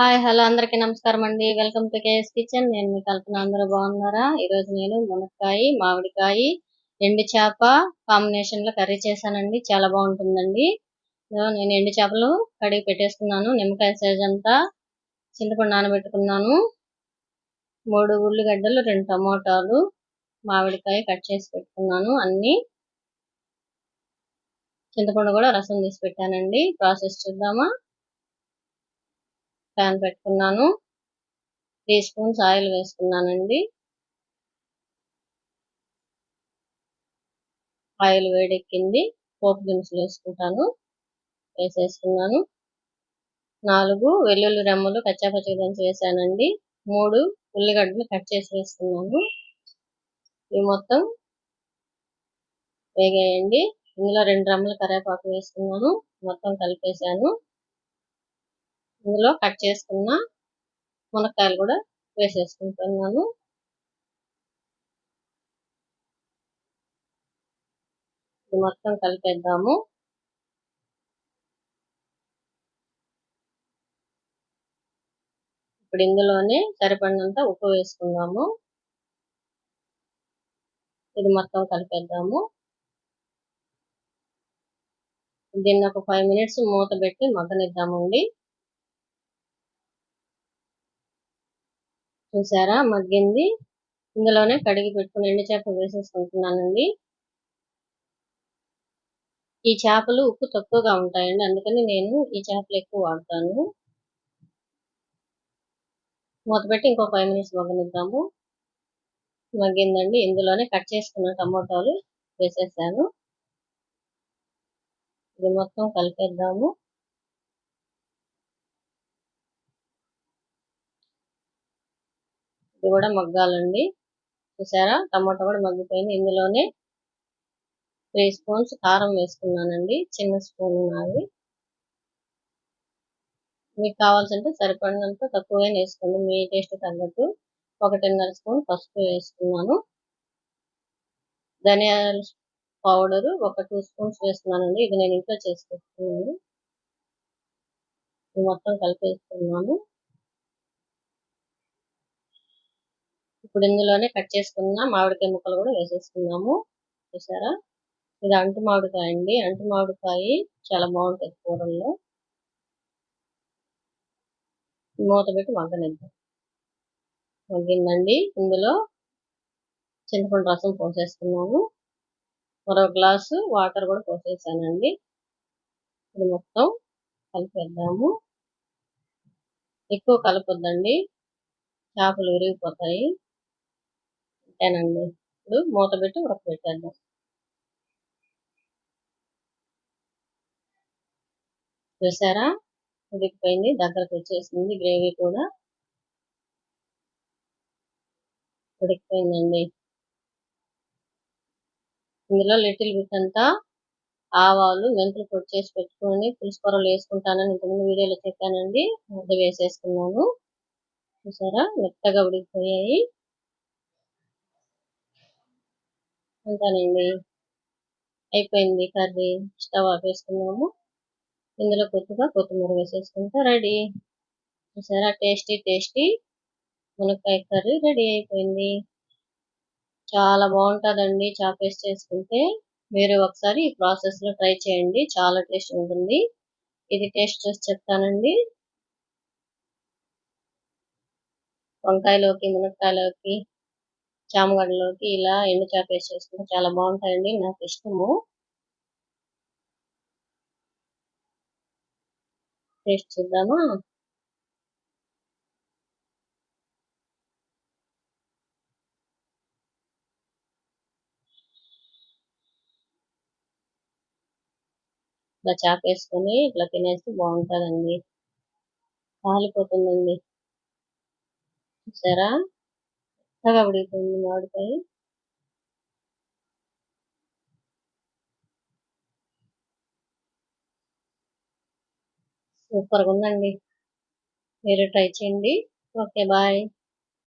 Hi hello అందరికీ నమస్కారం అండి. Welcome to KS kitchen. నేను మీ కల్పన. అందరూ బాగున్నారా? ఈరోజు నేను మునక్కాయ మామిడికాయ ఎండు చేప కాంబినేషన్లో కర్రీ చేశానండి. చాలా బాగుంటుందండి. నేను ఎండు చేపలు కడిగి పెట్టేసుకున్నాను. నిమ్మకాయ సైజ్ అంతా చింతపండు నానబెట్టుకున్నాను. మూడు ఉల్లిగడ్డలు రెండు టమోటాలు మామిడికాయ కట్ చేసి పెట్టుకున్నాను. అన్ని చింతపండు కూడా రసం తీసి పెట్టానండి. ప్రాసెస్ చూద్దామా? ప్యాన్ పెట్టుకున్నాను. త్రీ స్పూన్స్ ఆయిల్ వేసుకున్నానండి. ఆయిల్ వేడెక్కింది. పోపు దినుసులు వేసుకుంటాను. వేసేసుకున్నాను. నాలుగు వెల్లుల్లి రెమ్మలు కచ్చాపచ్చి దంచి వేసానండి. మూడు ఉల్లిగడ్డలు కట్ చేసి వేసుకున్నాను. ఇవి మొత్తం వేగేయండి. ఇందులో రెండు రెమ్మలు కరివేపాకు వేసుకున్నాను. మొత్తం కలిపేసాను ఇందులో కట్ చేసుకున్న మునక్కాయలు కూడా వేసేసుకుంటున్నాను. ఇది మొత్తం కలిపేద్దాము. ఇప్పుడు ఇందులోనే సరిపడినంత ఉప్పు వేసుకుందాము. ఇది మొత్తం కలిపేద్దాము. దీన్ని ఒక ఫైవ్ మినిట్స్ మూత పెట్టి మగ్గనిద్దామండి. చూసారా? మగ్గింది. ఇందులోనే కడిగి పెట్టుకుని ఎండు చేప వేసేసుకుంటున్నానండి. ఈ చేపలు ఉప్పు తక్కువగా ఉంటాయండి. అందుకని నేను ఈ చేపలు ఎక్కువ వాడతాను. మూత పెట్టి ఇంకో ఫైవ్ మినిట్స్ మగ్గనిద్దాము. మగ్గిందండి. ఇందులోనే కట్ చేసుకున్న టమోటాలు వేసేసాను. ఇది మొత్తం కలిపేద్దాము. ఇది కూడా మగ్గాలండి. చూసారా? టమాటా కూడా మగ్గిపోయింది. ఇందులోనే త్రీ స్పూన్స్ కారం వేసుకున్నానండి. చిన్న స్పూన్ నాది. మీకు కావాల్సింటే సరిపడినంత తక్కువే వేసుకోండి. మీ టేస్ట్ తగ్గట్టు ఒకటిన్నర స్పూన్ పసుపు వేసుకున్నాను. ధనియాల పౌడర్ ఒక టూ స్పూన్స్ వేస్తున్నానండి. ఇది నేను ఇంట్లో చేసి పెట్టుకున్నాను. ఇది మొత్తం కలిపేసుకున్నాను. ఇప్పుడు ఇందులోనే కట్ చేసుకున్న మామిడికాయ ముక్కలు కూడా వేసేసుకున్నాము చూసారా? ఇది అంటు మామిడికాయ అండి. అంటు మామిడికాయ చాలా బాగుంటుంది కూరల్లో. మూత పెట్టి మగ్గనిద్దాం. మగ్గిందండి. ఇందులో చింతపండు రసం పోసేసుకున్నాము. మరో గ్లాసు వాటర్ కూడా పోసేసానండి. ఇది మొత్తం కలిపేద్దాము. ఎక్కువ కలపొద్దండి. చేపలు విరిగిపోతాయి. పెట్టానండి. ఇప్పుడు మూత పెట్టి ఉడకబెట్టేద్దాం. చూసారా? ఉడికిపోయింది దగ్గరకు వచ్చేసింది గ్రేవీ కూడా. ఉడికిపోయిందండి. ఇందులో లిటిల్ బిట్ అంతా ఆవాలు మెంతులు పొడి చేసి పెట్టుకొని పులుసు కూరలు వేసుకుంటానని ఇంతకుముందు వీడియోలో చెప్పానండి. అది వేసేసుకున్నాను. చూసారా? మెత్తగా ఉడికిపోయాయి. అంతానండి అయిపోయింది కర్రీ. స్టవ్ ఆపేసుకున్నాము ఇందులో కొద్దిగా కొత్తిమీర వేసేసుకుంటే రెడీ. చూసారా? టేస్టీ టేస్టీ మునక్కాయ కర్రీ రెడీ అయిపోయింది. చాలా బాగుంటుందండి చాపేసి చేసుకుంటే. మీరు ఒకసారి ఈ ప్రాసెస్లో ట్రై చేయండి. చాలా టేస్ట్ ఉంటుంది. ఇది టేస్ట్ చూసి చెప్తానండి. వంకాయలోకి మునక్కాయలోకి చామగడ్డలోకి ఇలా ఎండు చేప వేసేసుకుంటే చాలా బాగుంటాయండి నాకు ఇష్టము. టేస్ట్ చూద్దామా? ఇట్లా చేప వేసుకొని ఇట్లా తినేస్తే బాగుంటుందండి. కాలిపోతుందండి. చూసారా? మెత్తగా ఉడికిపోయింది మామిడికాయ సూపర్గా ఉందండి మీరు ట్రై చేయండి. Okay bye.